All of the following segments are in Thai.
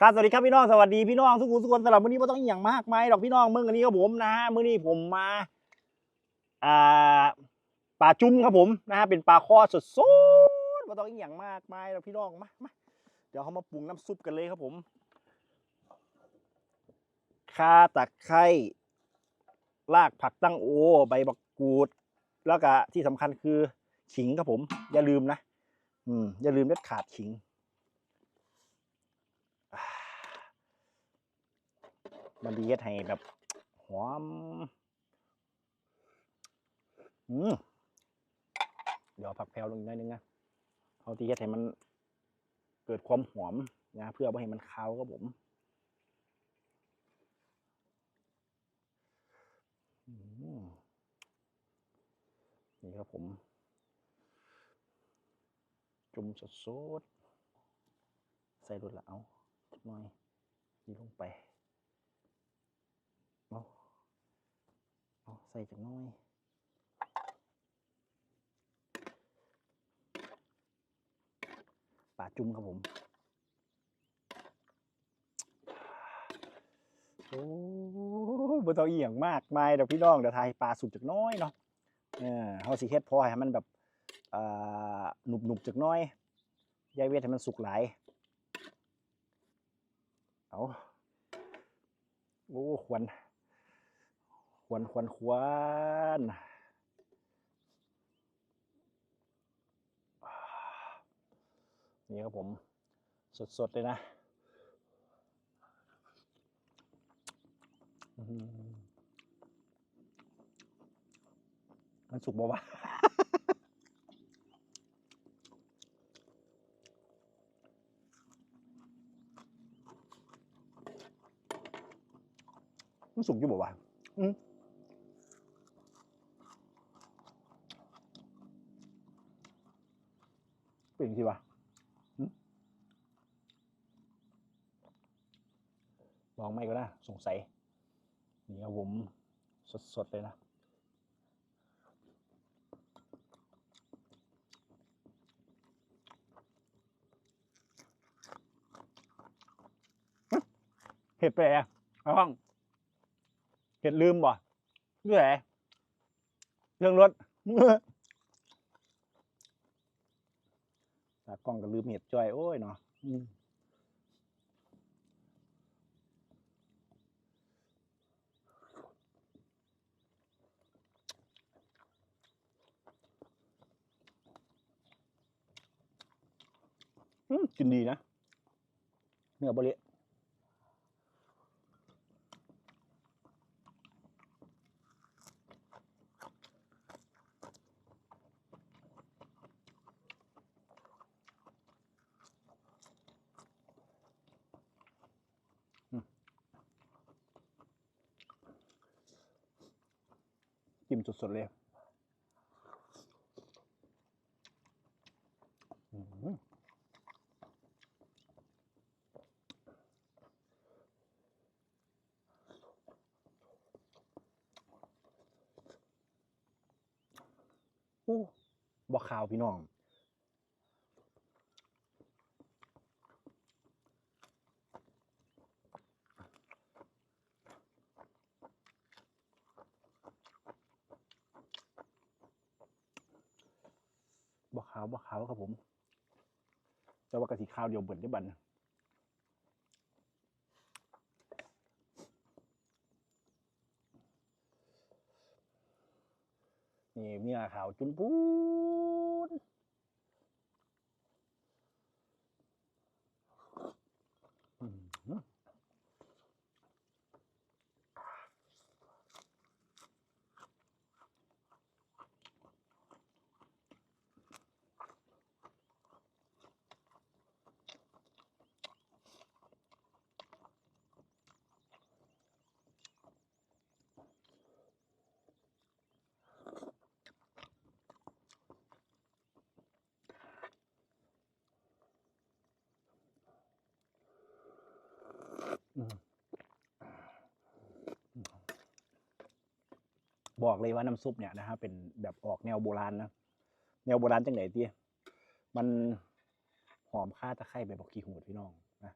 ครับสวัสดีครับพี่น้องสวัสดีพี่น้องทุกคนทุกคนสำหรับมื้อนี้ไม่ต้องอย่างมากมายหรอกพี่น้องมึงอันนี้ครับผมนะฮะมื้อนี้ผมมาอ่าปลาจุ้มครับผมนะฮะเป็นปลาคอสดๆไม่ต้องอย่างมากมายหรอกพี่น้องมามาเดี๋ยวเขามาปรุงน้ำซุปกันเลยครับผมข่าตะไคร้รากผักตั้งโอ ใบบักกูด แล้วก็ที่สำคัญคือขิงครับผม อย่าลืมนะ อืมอย่าลืมเด็ดขาดขิง มันดีเฮ็ดให้แบบหอมอืมเดี๋ยวผักแพรวลงอีกหน่อยนึงนะเอาที่เฮ็ดให้มันเกิดความหอมนะเพื่อไม่ให้มันคาวครับผมนี่ครับผม จุ่มสดๆใส่รสละเอาหน่อยนี่ลงไป เอาเอาใส่จักน้อยป่าจุ่มครับผม โอ้บ่ต้องเอียงมากมายเดี๋ยวพี่น้องเดี๋ยวทายปลาสุกจักน้อยเนาะเออเฮาสิเฮ็ดพอให้มันแบบอ่าหนุบจักน้อยยายเวทให้มันสุกหลาย เอาโอ้ ควัน ควนควนควนนี่ครับผม สดๆ เลยนะมันสุกบ่วะมันสุกอยู่บ่วะอืม เป็นที่วะลองไม่ก็ได้สงสัย นี่ครับผมสดๆ เลยนะ เห็ดไปไหนอะเอาห้อง เห็ดลืมบ่เรื่องไหนเรื่องรถ ตากล้องก็ลืมเห็ดจ้อย โอ้ยเนาะอืมกินดีนะเนื้อบริเจิ้มสดๆเลยอืมโอ้บ่ขาวพี่น้อง บ่ขาวบ่ขาวครับผม แต่ว่ากะสีขาวเดียวเบิดได้บันนี่เมียขาวจุนปูน บอกเลยว่าน้ำซุปเนี่ยนะฮะเป็นแบบออกแนวโบราณนะ แนวโบราณจังไหนเตี้ยมันหอมค่าตะไคร่ใบบอกขี้หูดพี่น้องนะ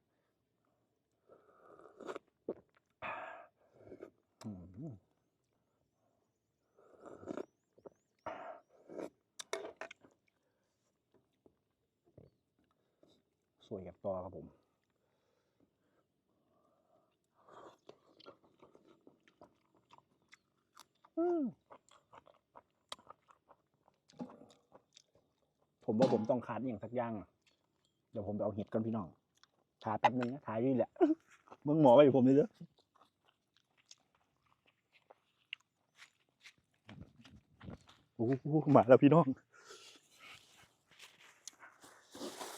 สวยกับตอครับผม ผมว่าผมต้องขาดอย่างสักอย่าง เดี๋ยวผมไปเอาเห็ดก่อนพี่น้องขาแป๊บนึงนะถ่ายนี่แหละมึงหมอไปอยู่ผมเลยเด้อโอ้โหมาแล้วพี่น้อง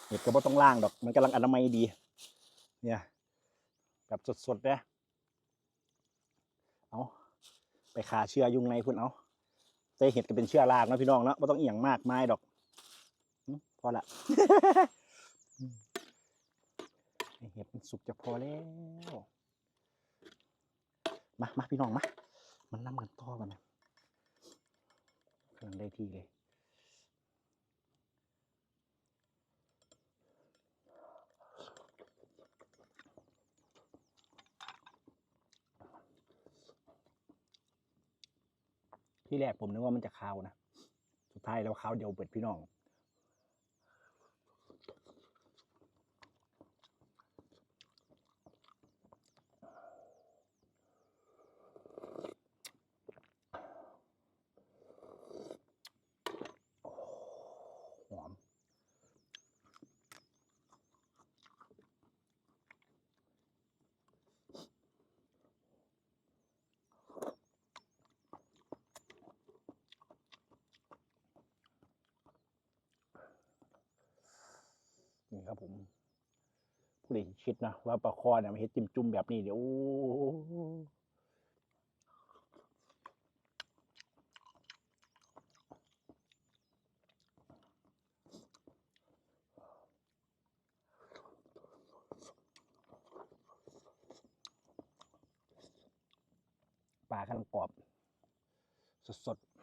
เห็ดก็บ่ต้องล่างดอก มันกำลังอนามัยดี เนี่ย แบบสดๆนะเอาไป ขาเชื้อยุงในพุ่นเอาแต่เห็ดก็เป็นเชื้อรากนะพี่น้องเนาะไม่ต้องเอียงมากไม้ดอกพอละเห็ดมันสุกจะพอแล้วมามาพี่น้องมา มันน้ำกันต่อกันนะกำลังได้ที่เลย ที่แรกผมนึกว่ามันจะคาวนะ สุดท้ายแล้วคาวเดียวเปิดพี่น้อง ครับ ผม ผู้ใดคิดนะว่าปลาคอเนี่ยมันเฮ็ดจิ้มจุ่มแบบนี้เดี๋ยวปลากำลังกรอบ สดๆ